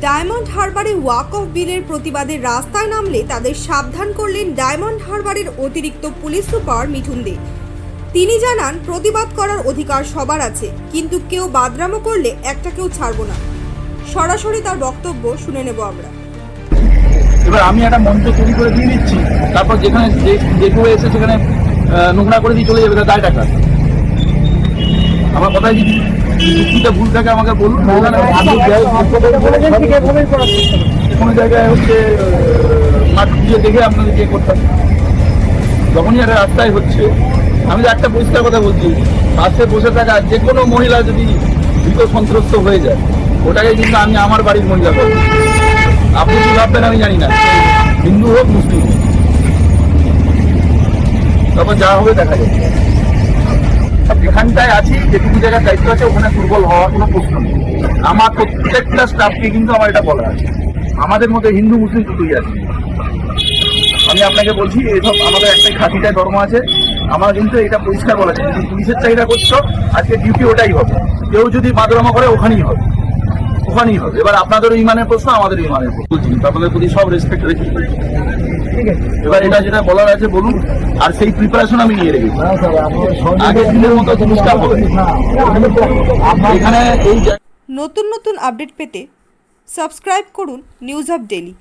Diamond হারবারে walk of বিলের প্রতিবাদে রাস্তায় নামলে তাদের সাবধান করলেন ডায়মন্ড হারবারের অতিরিক্ত পুলিশ সুপার মিঠুন দে। তিনি জানান, প্রতিবাদ করার অধিকার সবার আছে, কিন্তু কেউ বাদরামো করলে একটা কেউ ছাড়বো না। সরাসরি তার বক্তব্য শুনে নেব আমরা। এবার আমি একটা মঞ্চ তৈরি করে দিয়ে দিচ্ছি, তারপর যেখানে যে- যেটুকু এসে সেখানে নোংরা করে দিয়ে চলে যাবে, তার দায় টাকা। আমার কথাই যদি ভুল থাকে আমাকে বলুন। কোনো জায়গায় হচ্ছে মাঠ খুঁজে দেখে আপনাদের ইয়ে করতে হবে। যখনই একটা রাস্তায় হচ্ছে, আমি তো একটা পরিষ্কার কথা বলছি, পাশে বসে থাকা যে কোনো মহিলা যদি ভীত সন্ত্রস্ত হয়ে যায়, ওটাকে কিন্তু আমি আমার বাড়ির মহিলা করব আপনি কি ভাববেন আমি জানি না। হিন্দু হোক, মুসলিম হোক। তারপর যা হবে দেখা যাবে। এখানটায় আছি, যেটুকু জায়গার দায়িত্ব আছে, ওখানে দুর্বল হওয়ার কোনো প্রশ্ন নেই। আমার প্রত্যেকটা স্টাফকে কিন্তু আমার এটা বলা আছে। আমাদের মধ্যে হিন্দু, মুসলিম দুটোই আছে। আমি আপনাকে বলছি এসব আমাদের একটাই খাতিটায় ধর্ম আছে। আমার কিন্তু এটা পরিষ্কার বলা আছে পুলিশের চাহিদা করছ, আজকে ডিউটি ওটাই হবে। কেউ যদি বাদরামা করে, ওখানেই হবে। ওখানেই হবে। এবার আপনাদেরও ইমানের প্রশ্ন আমাদের ইমানের প্রশ্ন। আপনাদের প্রতি সব রেসপেক্ট রেখে এবার এটা যেটা বলার আছে বলুন। আর সেই প্রিপারেশন আমি নিয়ে রেখেছি। আগের দিনের মতো জিনিসটা হবে। এখানে এই নতুন নতুন আপডেট পেতে সাবস্ক্রাইব করুন নিউজ অফ ডেলি